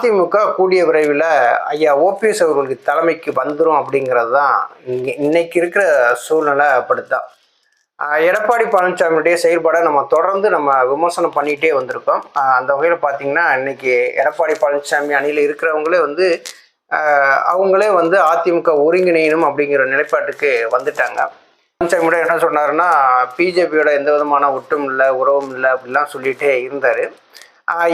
அதிமுக கூடிய விரைவில் ஐயா ஓபிஎஸ் அவர்களுக்கு தலைமைக்கு வந்துடும் அப்படிங்கிறது தான் இங்கே இன்னைக்கு இருக்கிற சூழ்நிலை அப்படித்தான். எடப்பாடி பழனிசாமியுடைய செயல்பாடை நம்ம தொடர்ந்து நம்ம விமர்சனம் பண்ணிகிட்டே வந்திருக்கோம். அந்த வகையில் பார்த்தீங்கன்னா இன்றைக்கி எடப்பாடி பழனிசாமி அணியில் இருக்கிறவங்களே வந்து அவங்களே வந்து அதிமுக ஒருங்கிணையணும் அப்படிங்கிற நிலைப்பாட்டுக்கு வந்துட்டாங்க. பழனிசாமியோட என்ன சொன்னாருன்னா பிஜேபியோட எந்த விதமான ஒட்டும் இல்லை உறவும் இல்லை அப்படிலாம் சொல்லிகிட்டே இருந்தார்.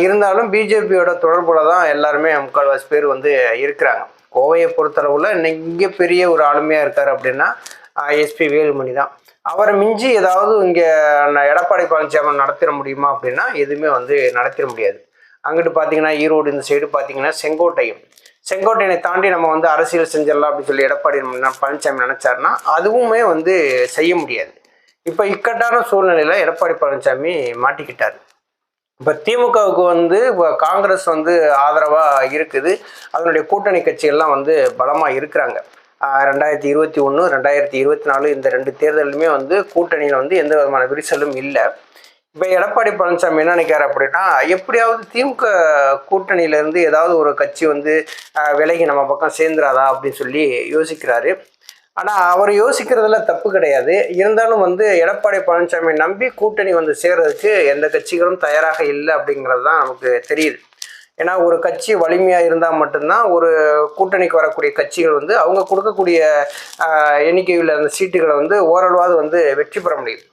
இருந்தாலும் பிஜேபியோட தொடர்புல தான் எல்லாருமே முக்கால்வாசி பேர் வந்து இருக்கிறாங்க. கோவையை பொறுத்தளவில் இன்னைக்கு இங்கே பெரிய ஒரு ஆளுமையாக இருக்கார் அப்படின்னா எஸ்பி வேலுமணி தான். அவரை மிஞ்சி ஏதாவது இங்கே எடப்பாடி பழனிசாமி நடத்திட முடியுமா அப்படின்னா எதுவுமே வந்து நடத்திட முடியாது. அங்கிட்டு பார்த்தீங்கன்னா ஈரோடு இந்த சைடு பார்த்தீங்கன்னா செங்கோட்டையும். செங்கோட்டையனை தாண்டி நம்ம வந்து அரசியல் செஞ்சிடலாம் அப்படின்னு சொல்லி எடப்பாடி பழனிசாமி நினச்சாருன்னா அதுவுமே வந்து செய்ய முடியாது. இப்போ இக்கட்டான சூழ்நிலையில் எடப்பாடி பழனிசாமி மாட்டிக்கிட்டார். இப்போ திமுகவுக்கு வந்து இப்போ காங்கிரஸ் வந்து ஆதரவாக இருக்குது. அதனுடைய கூட்டணி கட்சிகள்லாம் வந்து பலமாக இருக்கிறாங்க. ரெண்டாயிரத்தி இருபத்தி ஒன்று ரெண்டாயிரத்தி இருபத்தி நாலு இந்த ரெண்டு தேர்தலுமே வந்து கூட்டணியில் வந்து எந்த விதமான விரிசலும் இல்லை. இப்போ எடப்பாடி பழனிசாமி என்ன நினைக்கிறார் அப்படின்னா எப்படியாவது திமுக கூட்டணியிலேருந்து ஏதாவது ஒரு கட்சி வந்து விலகி நம்ம பக்கம் சேர்ந்துராதா அப்படின்னு சொல்லி யோசிக்கிறாரு. ஆனால் அவர் யோசிக்கிறதுல தப்பு கிடையாது. இருந்தாலும் வந்து எடப்பாடி பழனிசாமி நம்பி கூட்டணி வந்து சேர்றதுக்கு எந்த கட்சிகளும் தயாராக இல்லை அப்படிங்கிறது தான் நமக்கு தெரியுது. ஏன்னா ஒரு கட்சி வலிமையாக இருந்தால் மட்டும்தான் ஒரு கூட்டணிக்கு வரக்கூடிய கட்சிகள் வந்து அவங்க கொடுக்கக்கூடிய எண்ணிக்கையில் அந்த சீட்டுகளை வந்து ஓரளவாவது வந்து வெற்றி பெற முடியும்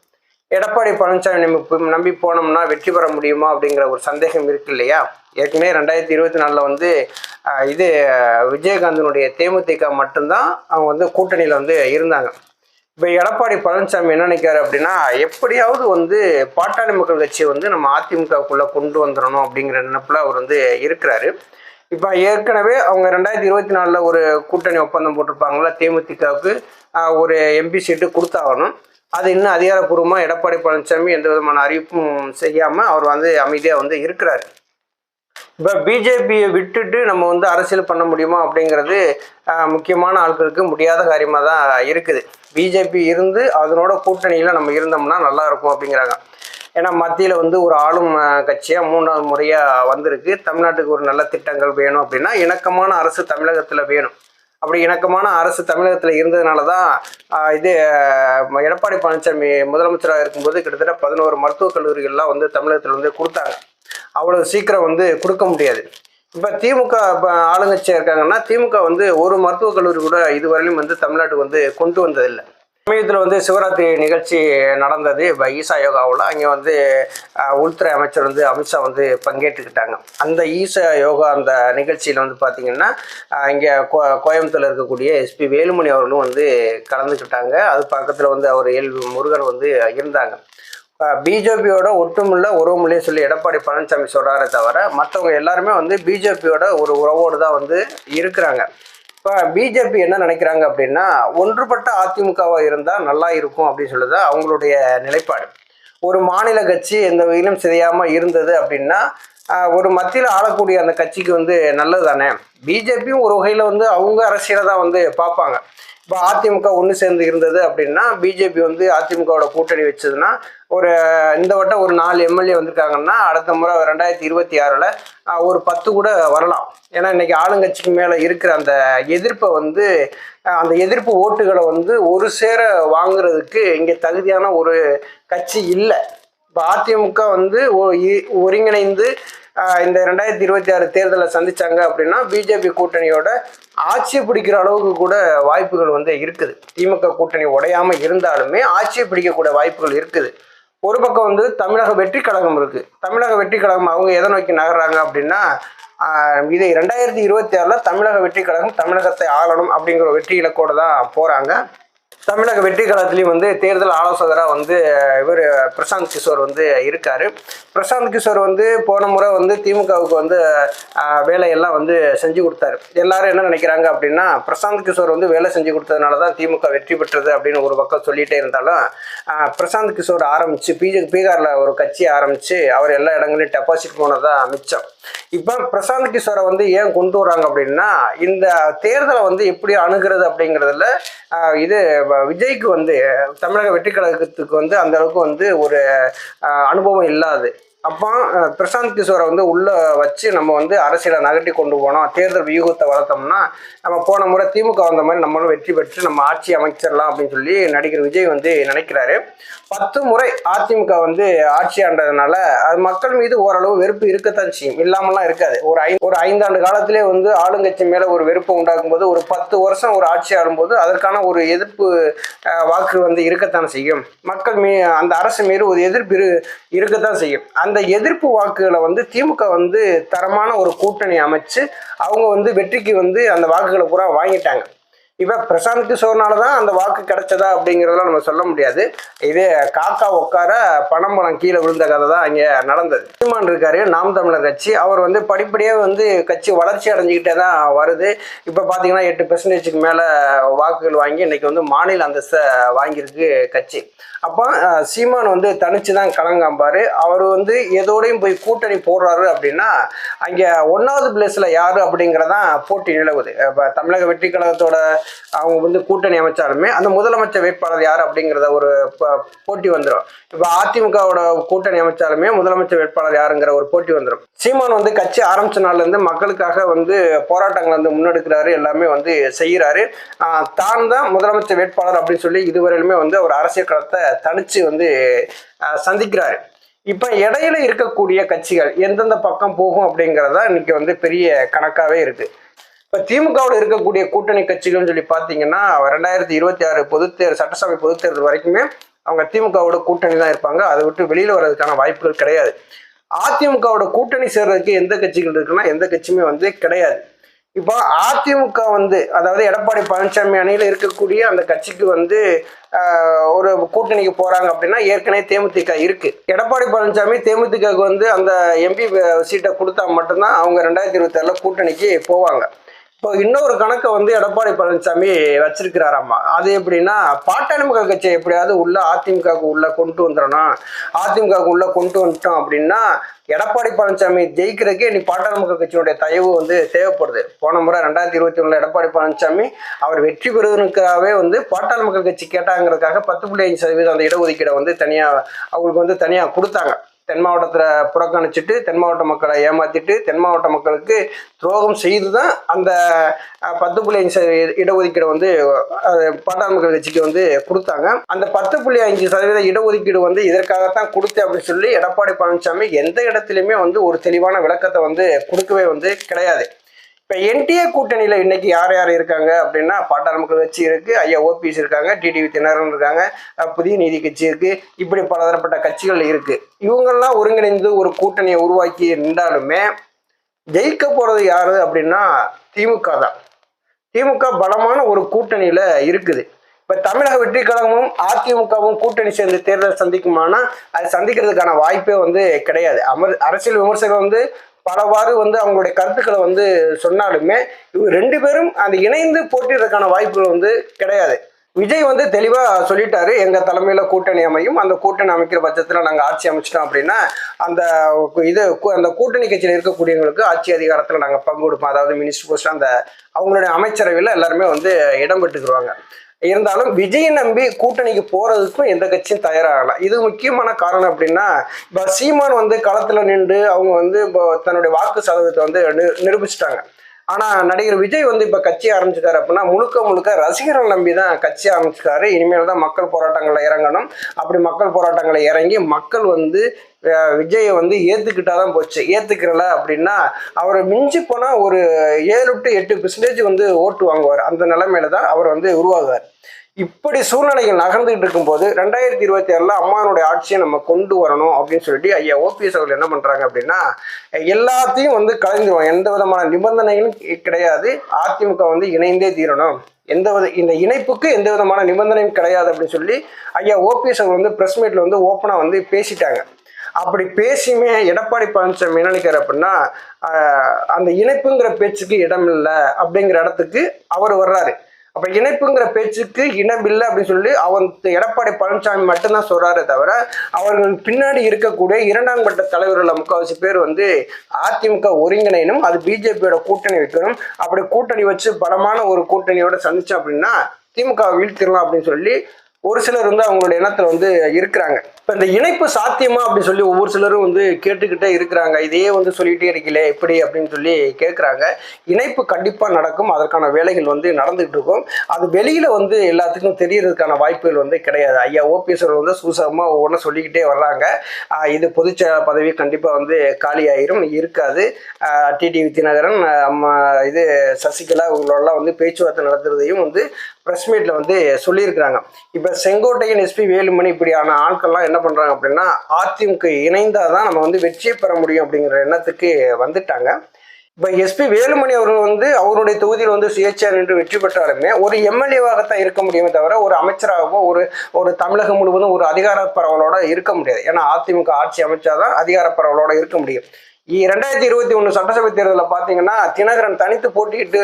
எடப்பாடி பழனிசாமி நம்பி நம்பி போனோம்னா வெற்றி பெற முடியுமா அப்படிங்கிற ஒரு சந்தேகம் இருக்கு இல்லையா? ஏற்கனவே ரெண்டாயிரத்தி இருபத்தி நாலில் வந்து இது விஜயகாந்தனுடைய தேமுதிக மட்டும்தான் அவங்க வந்து கூட்டணியில் வந்து இருந்தாங்க. இப்போ எடப்பாடி பழனிசாமி என்ன நினைக்காரு அப்படின்னா எப்படியாவது வந்து பாட்டாளி மக்கள் கட்சியை வந்து நம்ம அதிமுகவுக்குள்ளே கொண்டு வந்துடணும் அப்படிங்கிற நினைப்பில் அவர் வந்து இருக்கிறாரு. இப்போ ஏற்கனவே அவங்க ரெண்டாயிரத்தி இருபத்தி நாலில் ஒரு கூட்டணி ஒப்பந்தம் போட்டிருப்பாங்களா தேமுதிகவுக்கு ஒரு எம்பி சீட்டு கொடுத்தாகணும். அது இன்னும் அதிகாரப்பூர்வமாக எடப்பாடி பழனிசாமி எந்த விதமான அறிவிப்பும் செய்யாமல் அவர் வந்து அமைதியாக வந்து இருக்கிறாரு. இப்போ பிஜேபியை விட்டுட்டு நம்ம வந்து அரசியல் பண்ண முடியுமா அப்படிங்கிறது முக்கியமான ஆட்களுக்கு முடியாத காரியமாக தான் இருக்குது. பிஜேபி இருந்து அதனோட கூட்டணியில் நம்ம இருந்தோம்னா நல்லா இருக்கும் அப்படிங்கிறாங்க. ஏன்னா மத்தியில் வந்து ஒரு ஆளும் கட்சியாக மூணாவது முறையாக வந்திருக்கு. தமிழ்நாட்டுக்கு ஒரு நல்ல திட்டங்கள் வேணும் அப்படின்னா இணக்கமான அரசு தமிழகத்தில் வேணும். அப்படி இணக்கமான அரசு தமிழகத்தில் இருந்ததுனால தான் இது எடப்பாடி பழனிசாமி முதலமைச்சராக இருக்கும்போது கிட்டத்தட்ட பதினோரு மருத்துவக் கல்லூரிகள்லாம் வந்து தமிழகத்தில் வந்து கொடுத்தாங்க. அவ்வளோ சீக்கிரம் வந்து கொடுக்க முடியாது. இப்போ திமுக இப்போ ஆளுங்கட்சியாக இருக்காங்கன்னா திமுக வந்து ஒரு மருத்துவக் கல்லூரி கூட இதுவரையிலும் வந்து தமிழ்நாட்டுக்கு வந்து கொண்டு வந்ததில்லை. சமயத்தில் வந்து சிவராத்திரி நிகழ்ச்சி நடந்தது. இப்போ ஈசா யோகாவில் அங்கே வந்து உள்துறை அமைச்சர் வந்து அமித்ஷா வந்து பங்கேற்றுக்கிட்டாங்க. அந்த ஈசா யோகா அந்த நிகழ்ச்சியில் வந்து பார்த்திங்கன்னா இங்கே கோ கோயம்புத்தூரில் இருக்கக்கூடிய எஸ்பி வேலுமணி அவர்களும் வந்து கலந்துக்கிட்டாங்க. அது பக்கத்தில் வந்து அவர் எல் முருகன் வந்து இருந்தாங்க. பிஜேபியோட ஒட்டுமில்ல உறவுமில்லே சொல்லி எடப்பாடி பழனிசாமி சொல்கிறாரே தவிர மற்றவங்க எல்லாருமே வந்து பிஜேபியோட ஒரு உறவோடு தான் வந்து இருக்கிறாங்க. இப்போ பிஜேபி என்ன நினைக்கிறாங்க அப்படின்னா ஒன்றுபட்ட அதிமுகவாக இருந்தால் நல்லா இருக்கும் அப்படின்னு சொல்லுது அவங்களுடைய நிலைப்பாடு. ஒரு மாநில கட்சி எந்த வகையிலும் சிதையாமல் இருந்தது அப்படின்னா ஒரு மத்தியில் ஆளக்கூடிய அந்த கட்சிக்கு வந்து நல்லது தானே பிஜேபியும் ஒரு வகையில் வந்து அவங்க அரசியலை தான் வந்து பார்ப்பாங்க. இப்போ அதிமுக ஒன்று சேர்ந்து இருந்தது அப்படின்னா பிஜேபி வந்து அதிமுகவோட கூட்டணி வச்சதுன்னா ஒரு இந்த வட்டம் ஒரு நாலு எம்எல்ஏ வந்திருக்காங்கன்னா அடுத்த முறை ரெண்டாயிரத்தி இருபத்தி ஆறில் ஒரு பத்து கூட வரலாம். ஏன்னா இன்னைக்கு ஆளுங்கட்சிக்கு மேலே இருக்கிற அந்த எதிர்ப்பை வந்து அந்த எதிர்ப்பு ஓட்டுகளை வந்து ஒரு சேர வாங்குறதுக்கு இங்கே தகுதியான ஒரு கட்சி இல்லை. இப்போ அதிமுக வந்து ஒ- இ- ஒருங்கிணைந்து இந்த ரெண்டாயிரத்தி இருபத்தி ஆறு தேர்தலை சந்திச்சாங்க அப்படின்னா பிஜேபி கூட்டணியோட ஆட்சி பிடிக்கிற அளவுக்கு கூட வாய்ப்புகள் வந்து இருக்குது. திமுக கூட்டணி உடையாம இருந்தாலுமே ஆட்சியை பிடிக்கக்கூடிய வாய்ப்புகள் இருக்குது. ஒரு பக்கம் வந்து தமிழக வெற்றி கழகம் இருக்கு. தமிழக வெற்றி கழகம் அவங்க எதை நோக்கி நகர்றாங்க அப்படின்னா இது ரெண்டாயிரத்தி இருபத்தி ஆறில் தமிழக வெற்றி கழகம் தமிழகத்தை ஆளணும் அப்படிங்கிற வெற்றி இலக்கோடு தான் போகிறாங்க தமிழக வெற்றி காலத்துலேயும் வந்து தேர்தல் ஆலோசகராக வந்து இவர் பிரசாந்த் கிஷோர் வந்து இருக்கார். பிரசாந்த் கிஷோர் வந்து போன முறை வந்து திமுகவுக்கு வந்து வேலையெல்லாம் வந்து செஞ்சு கொடுத்தாரு. எல்லாரும் என்ன நினைக்கிறாங்க அப்படின்னா பிரசாந்த் கிஷோர் வந்து வேலை செஞ்சு கொடுத்ததுனால தான் திமுக வெற்றி பெற்றது அப்படின்னு ஒரு பக்கம் சொல்லிகிட்டே இருந்தாலும் பிரசாந்த் கிஷோர் ஆரம்பித்து பிஜே பீகாரில் ஒரு கட்சி ஆரம்பித்து அவர் எல்லா இடங்களையும் டெபாசிட் போனதாக மிச்சம். இப்போ பிரசாந்த் கிஷோரை வந்து ஏன் கொண்டு வராங்க அப்படின்னா இந்த தேர்தலை வந்து எப்படி அணுகிறது அப்படிங்கிறதுல ஆஹ், இது விஜய்க்கு வந்து தமிழக வெற்றி கழகத்துக்கு வந்து அந்த அளவுக்கு வந்து ஒரு அனுபவம் இல்லாது. அப்போ பிரசாந்த் கிஷோரை வந்து உள்ளே வச்சு நம்ம வந்து அரசியலை நகர்த்தி கொண்டு போனோம். தேர்தல் வியூகத்தை வளர்த்தோம்னா நம்ம போன முறை திமுக வந்த மாதிரி நம்மளும் வெற்றி பெற்று நம்ம ஆட்சி அமைச்சிடலாம் அப்படின்னு சொல்லி நடிகர் விஜய் வந்து நினைக்கிறாரு. பத்து முறை அதிமுக வந்து ஆட்சி ஆண்டதுனால அது மக்கள் மீது ஓரளவு வெறுப்பு இருக்கத்தான் செய்யும். இல்லாமலாம் இருக்காது. ஒரு ஐ ஒரு ஐந்தாண்டு காலத்திலே வந்து ஆளுங்கட்சி மேலே ஒரு வெறுப்பை உண்டாக்கும் போது ஒரு பத்து வருஷம் ஒரு ஆட்சி ஆடும்போது அதற்கான ஒரு எதிர்ப்பு வாக்கு வந்து இருக்கத்தான் செய்யும். மக்கள் மீ அந்த அரசு மீது ஒரு எதிர்ப்பு இரு இருக்கத்தான் செய்யும். அந்த அந்த எதிர்ப்பு வாக்குகளை வந்து திமுக வந்து தரமான ஒரு கூட்டணி அமைச்சு அவங்க வந்து வெற்றிக்கு வந்து அந்த வாக்குகளை பூரா வாங்கிட்டாங்க. இப்போ பிரசாந்த் கிஷோர்னால தான் அந்த வாக்கு கிடைச்சதா அப்படிங்கிறதெல்லாம் நம்ம சொல்ல முடியாது. இது காக்கா உட்கார பணம் பணம் கீழே விழுந்த கதை தான் இங்கே நடந்தது. சீமான் இருக்காரு நாம் தமிழர் கட்சி. அவர் வந்து படிப்படியாக வந்து கட்சி வளர்ச்சி அடைஞ்சிக்கிட்டே தான் வருது. இப்போ பார்த்தீங்கன்னா எட்டு பெர்சன்டேஜுக்கு மேலே வாக்குகள் வாங்கி இன்றைக்கி வந்து மாநில அந்தஸ்தை வாங்கியிருக்கு கட்சி. அப்போ சீமான் வந்து தனிச்சு தான் கலங்காம்பார் அவர் வந்து எதோடையும் போய் கூட்டணி போடுறாரு அப்படின்னா அங்கே ஒன்றாவது பிளேஸில் யார் அப்படிங்கிறதான் போட்டி நிலவுது. இப்போ தமிழக வெற்றி கழகத்தோட அவங்க வந்து கூட்டணி அமைச்சாலுமே அந்த முதலமைச்சர் வேட்பாளர் யார் அப்படிங்கிறத ஒரு ப- போட்டி வந்துடும் இப்போ அதிமுகவோட கூட்டணி அமைச்சாலுமே முதலமைச்சர் வேட்பாளர் யாருங்கிற ஒரு போட்டி வந்துடும் சீமான் வந்து கட்சி ஆரம்பிச்ச நாள்லேருந்து மக்களுக்காக வந்து போராட்டங்கள் வந்து முன்னெடுக்கிறாரு எல்லாமே வந்து செய்கிறாரு தான் தான் முதலமைச்சர் வேட்பாளர் அப்படின்னு சொல்லி இதுவரையிலுமே வந்து அவர் அரசியல் களத்தை தனிச்சு வந்து சந்திக்கிறாரு. இப்போ இடையில இருக்கக்கூடிய கட்சிகள் எந்தெந்த பக்கம் போகும் அப்படிங்கிறதா இன்னைக்கு வந்து பெரிய கணக்காகவே இருக்குது இப்போ திமுகவில் இருக்கக்கூடிய கூட்டணி கட்சிகள்னு சொல்லி பார்த்தீங்கன்னா ரெண்டாயிரத்தி இருபத்தி ஆறு பொதுத்தேர் சட்டசபை பொதுத்தேர்தல் வரைக்குமே அவங்க திமுகவோட கூட்டணி தான் இருப்பாங்க. அதை விட்டு வெளியில் வர்றதுக்கான வாய்ப்புகள் கிடையாது. அதிமுகவோட கூட்டணி சேர்றதுக்கு எந்த கட்சிகள் இருக்குன்னா எந்த கட்சியுமே வந்து கிடையாது. இப்போ அதிமுக வந்து அதாவது எடப்பாடி பழனிசாமி அணியில் இருக்கக்கூடிய அந்த கட்சிக்கு வந்து ஒரு கூட்டணிக்கு போகிறாங்க அப்படின்னா ஏற்கனவே தேமுதிக இருக்குது எடப்பாடி பழனிசாமி தேமுதிகவுக்கு வந்து அந்த எம்பி சீட்டை கொடுத்தா மட்டும்தான் அவங்க ரெண்டாயிரத்தி இருபத்தாறில் கூட்டணிக்கு போவாங்க. இப்போ இன்னொரு கணக்கை வந்து எடப்பாடி பழனிசாமி வச்சிருக்கிறாராம்மா அது எப்படின்னா பாட்டாளிமுக கட்சியை எப்படியாவது உள்ள அதிமுகவுக்கு உள்ள கொண்டு வந்துடணும். அதிமுகவுக்கு உள்ள கொண்டு வந்துட்டோம் அப்படின்னா எடப்பாடி பழனிசாமி ஜெயிக்கிறதுக்கே நீ பாட்டாளிமுக கட்சியினுடைய தயவு வந்து தேவைப்படுது. போன முறை ரெண்டாயிரத்தி இருபத்தி ஒன்றில் எடப்பாடி பழனிசாமி அவர் வெற்றி பெறுவதற்காகவே வந்து பாட்டாளிமுக கட்சி கேட்டாங்கிறதுக்காக பத்து புள்ளி அஞ்சு சதவீதம் அந்த இடஒதுக்கீடை வந்து தனியாக அவங்களுக்கு வந்து தனியாக கொடுத்தாங்க. தென் மாவட்டத்தில் புறக்கணிச்சிட்டு தென் மாவட்ட மக்களை ஏமாற்றிட்டு தென் மாவட்ட மக்களுக்கு துரோகம் செய்து தான் அந்த பத்து புள்ளி அஞ்சு இடஒதுக்கீடு வந்து பாட்டாள் மக்கள் கட்சிக்கு வந்து கொடுத்தாங்க. அந்த பத்து புள்ளி அஞ்சு சதவீத இடஒதுக்கீடு வந்து இதற்காகத்தான் கொடுத்து அப்படின்னு சொல்லி எடப்பாடி பழனிசாமி எந்த இடத்துலையுமே வந்து ஒரு தெளிவான விளக்கத்தை வந்து கொடுக்கவே வந்து கிடையாது. இப்போ என்டிஏ கூட்டணியில் இன்னைக்கு யார் யார் இருக்காங்க அப்படின்னா பாட்டாளி மக்கள் கட்சி இருக்குது ஐயா ஓபிஎஸ் இருக்காங்க டிடிவி தினகரன் இருக்காங்க புதிய நீதி கட்சி இருக்குது இப்படி பலதரப்பட்ட கட்சிகள் இருக்குது இவங்கெல்லாம் ஒருங்கிணைந்து ஒரு கூட்டணியை உருவாக்கி நின்றாலுமே ஜெயிக்க போகிறது யார் அப்படின்னா திமுக தான். திமுக பலமான ஒரு கூட்டணியில் இருக்குது. இப்போ தமிழக வெற்றி கழகமும் அதிமுகவும் கூட்டணி சேர்ந்து தேர்தல் சந்திக்குமானா அது சந்திக்கிறதுக்கான வாய்ப்பே வந்து கிடையாது. அமர் அரசியல் விமர்சகர் வந்து பலவாறு வந்து அவங்களுடைய கருத்துக்களை வந்து சொன்னாலுமே இவங்க ரெண்டு பேரும் அந்த இணைந்து போட்டிடுறதுக்கான வாய்ப்புகள் வந்து கிடையாது. விஜய் வந்து தெளிவாக சொல்லிட்டாரு எங்கள் தலைமையில் கூட்டணி அமையும். அந்த கூட்டணி அமைக்கிற பட்சத்தில் நாங்கள் ஆட்சி அமைச்சிட்டோம் அப்படின்னா அந்த இது அந்த கூட்டணி கட்சியில் இருக்கக்கூடியவங்களுக்கு ஆட்சி அதிகாரத்தில் நாங்கள் பங்கு கொடுப்போம். அதாவது மினிஸ்டர் போஸ்ட் அந்த அவங்களுடைய அமைச்சரவையில் எல்லாருமே வந்து இடம் பெற்றுக்குருவாங்க. இருந்தாலும் விஜய் நம்பி கூட்டணிக்கு போறதுக்கும் எந்த கட்சியும் தயாராகல. இது முக்கியமான காரணம் அப்படின்னா இப்போ சீமான் வந்து களத்துல நின்று அவங்க வந்து இப்போ தன்னுடைய வாக்கு சதவீதத்தை வந்து நிரூபிச்சிட்டாங்க. ஆனா நடிகர் விஜய் வந்து இப்ப கட்சி ஆரம்பிச்சிட்டாரு அப்படின்னா முழுக்க முழுக்க ரசிகர்கள் நம்பி தான் கட்சி ஆரம்பிச்சிட்டாரு. இனிமேல் தான் மக்கள் போராட்டங்களை இறங்கணும். அப்படி மக்கள் போராட்டங்களை இறங்கி மக்கள் வந்து விஜயை வந்து ஏத்துக்கிட்டாதான் போச்சு. ஏத்துக்கிறல அப்படின்னா அவர் மிஞ்சி போனா ஒரு ஏழு டு எட்டு பெர்சன்டேஜ் வந்து ஓட்டு வாங்குவார். அந்த நிலைமையில தான் அவர் வந்து உருவாகுவார். இப்படி சூழ்நிலைகள் நகர்ந்துகிட்டு இருக்கும்போது ரெண்டாயிரத்தி இருபத்தி ஆறில் அம்மானுடைய ஆட்சியை நம்ம கொண்டு வரணும் அப்படின்னு சொல்லிட்டு ஐயா ஓபிஎஸ் அவர்கள் என்ன பண்ணுறாங்க அப்படின்னா எல்லாத்தையும் வந்து கலைஞ்சிருவோம் எந்த விதமான நிபந்தனைகளும் கிடையாது. அதிமுக வந்து இணைந்தே தீரணும். எந்த வித இந்த இணைப்புக்கு எந்த விதமான நிபந்தனையும் கிடையாது அப்படின்னு சொல்லி ஐயா ஓபிஎஸ் அவர் வந்து பிரஸ் மீட்டில் வந்து ஓப்பனாக வந்து பேசிட்டாங்க. அப்படி பேசியுமே எடப்பாடி பழனிசாமி என்ன நினைக்கிறார் அப்படின்னா அந்த இணைப்புங்கிற பேச்சுக்கு இடம் இல்லை அப்படிங்கிற இடத்துக்கு அவர் வர்றாரு. அப்ப இணைப்புங்கிற பேச்சுக்கு இனம் இல்லை அப்படின்னு சொல்லி அவன் எடப்பாடி பழனிசாமி மட்டும்தான் சொல்றாரு தவிர அவர்கள் பின்னாடி இருக்கக்கூடிய இரண்டாம் கட்ட தலைவர்கள் முக்கால்வாசி பேர் வந்து அதிமுக ஒருங்கிணைனும் அது பிஜேபியோட கூட்டணி வைக்கணும். அப்படி கூட்டணி வச்சு பலமான ஒரு கூட்டணியோட சந்திச்சோம் அப்படின்னா திமுக வீழ்த்திடலாம் அப்படின்னு சொல்லி ஒரு சிலர் வந்து அவங்களோட இனத்துல வந்து இருக்கிறாங்க. இப்போ இந்த இணைப்பு சாத்தியமா அப்படின்னு சொல்லி ஒவ்வொரு சிலரும் வந்து கேட்டுக்கிட்டே இருக்கிறாங்க. இதையே வந்து சொல்லிட்டே இருக்கீங்களே எப்படி அப்படின்னு சொல்லி கேட்குறாங்க இணைப்பு கண்டிப்பாக நடக்கும். அதற்கான வேலைகள் வந்து நடந்துகிட்டு இருக்கும். அது வெளியில் வந்து எல்லாத்துக்கும் தெரியறதுக்கான வாய்ப்புகள் வந்து கிடையாது. ஐயா ஓபிஎஸ் வந்து சூசகமாக ஒவ்வொன்றும் சொல்லிக்கிட்டே வர்றாங்க. இது பொதுச்ச பதவி கண்டிப்பாக வந்து காலியாயிரும் இருக்காது. டிடி வித்யநகரன் இது சசிகலா இவங்களெல்லாம் வந்து பேச்சுவார்த்தை நடத்துறதையும் வந்து ப்ரெஸ் மீட்டில் வந்து சொல்லியிருக்கிறாங்க. இப்போ செங்கோட்டையன் எஸ்பி வேலுமணி இப்படியான ஆட்கள்லாம் என்ன பண்ணுறாங்க அப்படின்னா அதிமுக இணைந்தால் தான் நம்ம வந்து வெற்றியை பெற முடியும் அப்படிங்கிற எண்ணத்துக்கு வந்துட்டாங்க. இப்போ எஸ்பி வேலுமணி அவர்கள் வந்து அவருடைய தொகுதியில் வந்து சுயேட்சையா நின்று வெற்றி பெற்றாலுமே ஒரு எம்எல்ஏவாகத்தான் இருக்க முடியுமே தவிர ஒரு அமைச்சராகவோ ஒரு ஒரு தமிழகம் முழுவதும் ஒரு அதிகார பரவலோட இருக்க முடியாது. ஏன்னா அதிமுக ஆட்சி அமைச்சாதான் அதிகார பரவலோட இருக்க முடியும். ரெண்டாயிரத்தி இருபத்தி ஒன்று சட்டசபை தேர்தலில் பார்த்தீங்கன்னா தினகரன் தனித்து போட்டியிட்டு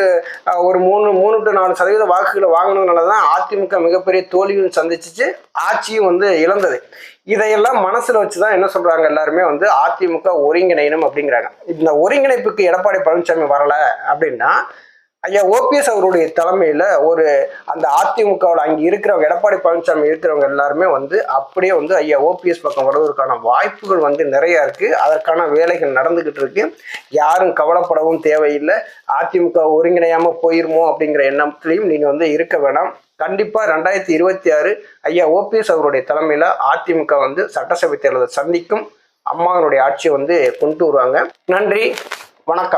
ஒரு மூணு மூணு டு நாலு சதவீத வாக்குகளை வாங்கினதுனால தான் அதிமுக மிகப்பெரிய தோல்வியும் சந்திச்சிச்சு ஆட்சியும் வந்து இழந்தது. இதையெல்லாம் மனசில் வச்சு தான் என்ன சொல்கிறாங்க எல்லாருமே வந்து அதிமுக ஒருங்கிணைணும் அப்படிங்கிறாங்க. இந்த ஒருங்கிணைப்புக்கு எடப்பாடி பழனிசாமி வரலை அப்படின்னா ஐயா ஓபிஎஸ் அவருடைய தலைமையில ஒரு அந்த அதிமுகவில் அங்கே இருக்கிறவங்க எடப்பாடி பழனிசாமி இருக்கிறவங்க எல்லாருமே வந்து அப்படியே வந்து ஐயா ஓபிஎஸ் பக்கம் வருவதற்கான வாய்ப்புகள் வந்து நிறைய இருக்கு. அதற்கான வேலைகள் நடந்துகிட்டு இருக்கு. யாரும் கவலைப்படவும் தேவையில்லை. அதிமுக ஒருங்கிணையாம போயிருமோ அப்படிங்கிற எண்ணத்திலையும் நீங்க வந்து இருக்க வேணாம். கண்டிப்பாக ரெண்டாயிரத்தி இருபத்தி ஆறு ஐயா ஓபிஎஸ் அவருடைய தலைமையில் அதிமுக வந்து சட்டசபை தேர்தலை சந்திக்கும் அம்மாவினுடைய ஆட்சியை வந்து கொண்டு வருவாங்க. நன்றி. வணக்கம்.